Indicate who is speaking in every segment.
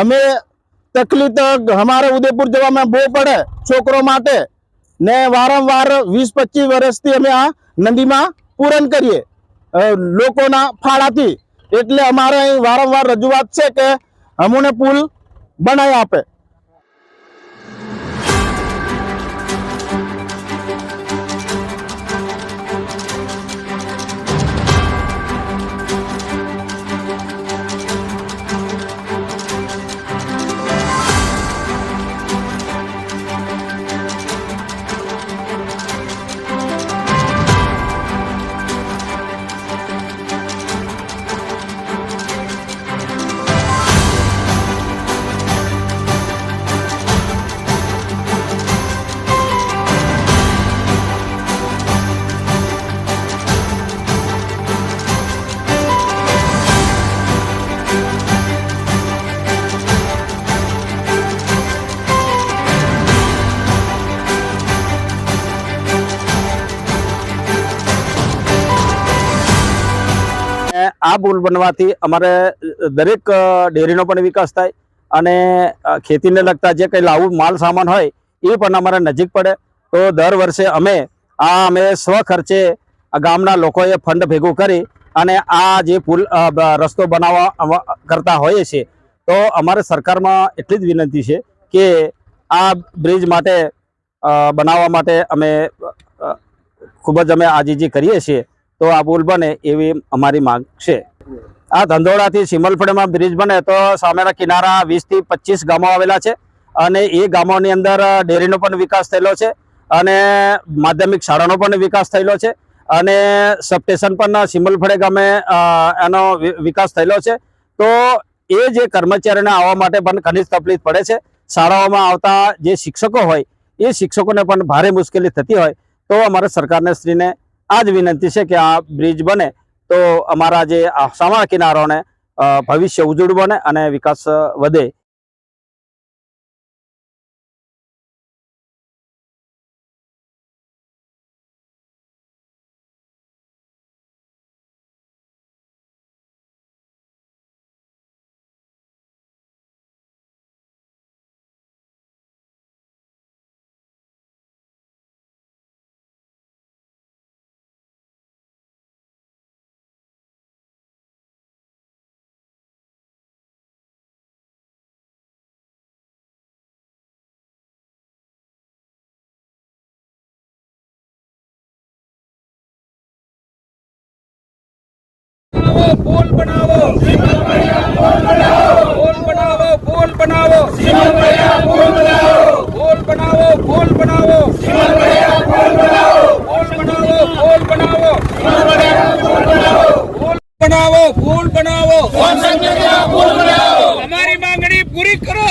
Speaker 1: અમે તકલીફ અમારે ઉદયપુર જવામાં બહુ પડે છોકરો માટે. ને વારંવાર વીસ, પચીસ વર્ષથી અમે આ નદીમાં પૂરણ કરીએ. લોકોના ફાળાથી. એટલે અમારે અહીં વારંવાર રજૂઆત છે કે અમને પુલ બનાવી આપે. આ પુલ બનવાથી અમારે દરેક ડેરીનો પણ વિકાસ થાય અને ખેતીને લગતા જે કંઈ લાવું માલ સામાન હોય, એ પણ અમારે નજીક પડે. તો દર વર્ષે અમે, આ અમે સ્વ ખર્ચે ગામના લોકોએ ફંડ ભેગું કરી અને આ જે પુલ રસ્તો બનાવવા કરતા હોઈએ છીએ. તો અમારે સરકારમાં એટલી જ વિનંતી છે કે આ બ્રિજ માટે બનાવવા માટે અમે ખૂબ જ અમે આજીજી કરીએ છીએ. તો આ પુલ બને એવી અમારી માંગ છે. આ ધંધોળાથી સિમલફળેમાં બ્રિજ બને તો સામેના કિનારા વીસથી પચીસ ગામો આવેલા છે અને એ ગામોની અંદર ડેરીનો પણ વિકાસ થયેલો છે અને માધ્યમિક શાળાનો પણ વિકાસ થયેલો છે અને સબસ્ટેશન પણ સિમલફળે ગામે એનો વિકાસ થયેલો છે. તો એ જે કર્મચારીઓને આવવા માટે પણ ઘણી તકલીફ પડે છે. શાળાઓમાં આવતા જે શિક્ષકો હોય, એ શિક્ષકોને પણ ભારે મુશ્કેલી થતી હોય તો અમારે સરકારને શ્રીને આ જ વિનંતી છે કે આ બ્રિજ બને તો અમારા જે સામા કિનારોને ભવિષ્ય ઉજળું બને અને વિકાસ વધે.
Speaker 2: બનાવો, પુલ બનાવો. પુલ બનાવો પુલ બનાવો. પુલ બનાવો પુલ બનાવો. બનાવો, પુલ બનાવો. અમારી માંગણી પૂરી કરો.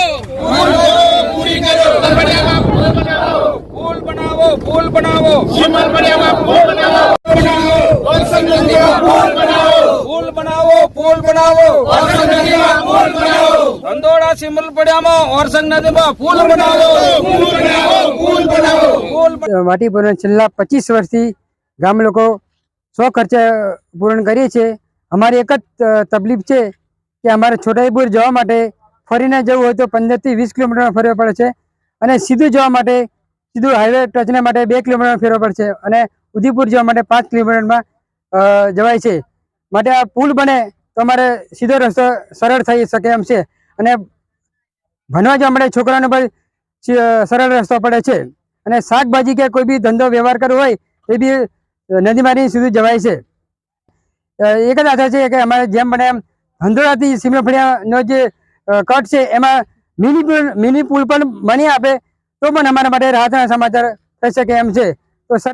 Speaker 2: પૂરી કરો પુલ બનાવો પુલ બનાવો પુલ બનાવો. પુલ બનાવો. પુલ બનાવો. ધંધોડા સિમલ પડ્યામાં ઓરસંગ નદીમાં પુલ બનાવો. પુલ બનાવો
Speaker 3: માટી પૂરણ છેલ્લા પચીસ વર્ષથી ગામ લોકો સો ખર્ચે પૂરણ કરીએ છીએ. અમારી એક જ તકલીફ છે કે અમારે છોટાઈપુર જવા માટે ફરીને જવું હોય તો પંદરથી વીસ કિલોમીટર ફરવા પડે છે અને સીધું જવા માટે સીધું હાઈવે ટચને માટે બે કિલોમીટર ફેરવા પડે છે અને ઉદયપુર જવા માટે પાંચ કિલોમીટરમાં અ, જવાય છે. માટે આ પુલ બને તો અમારે સીધો રસ્તો સરળ થઈ શકે એમ છે. અને ભણવા જવા માટે છોકરાઓને પણ સરળ રસ્તો પડે છે. અને શાકભાજી કે કોઈ બી ધંધો વ્યવહાર કરવો હોય, એ બી નદીમારી સુધી જવાય છે. એક જ આશા છે કે અમારે જેમ બને એમ ધંધોળાથી સીમફળિયાનો જે કટ છે, એમાં મિની પુલ મિની પુલ પણ બની આપે, તો પણ અમારા માટે રાહતના સમાચાર થઈ શકે એમ છે. તો સર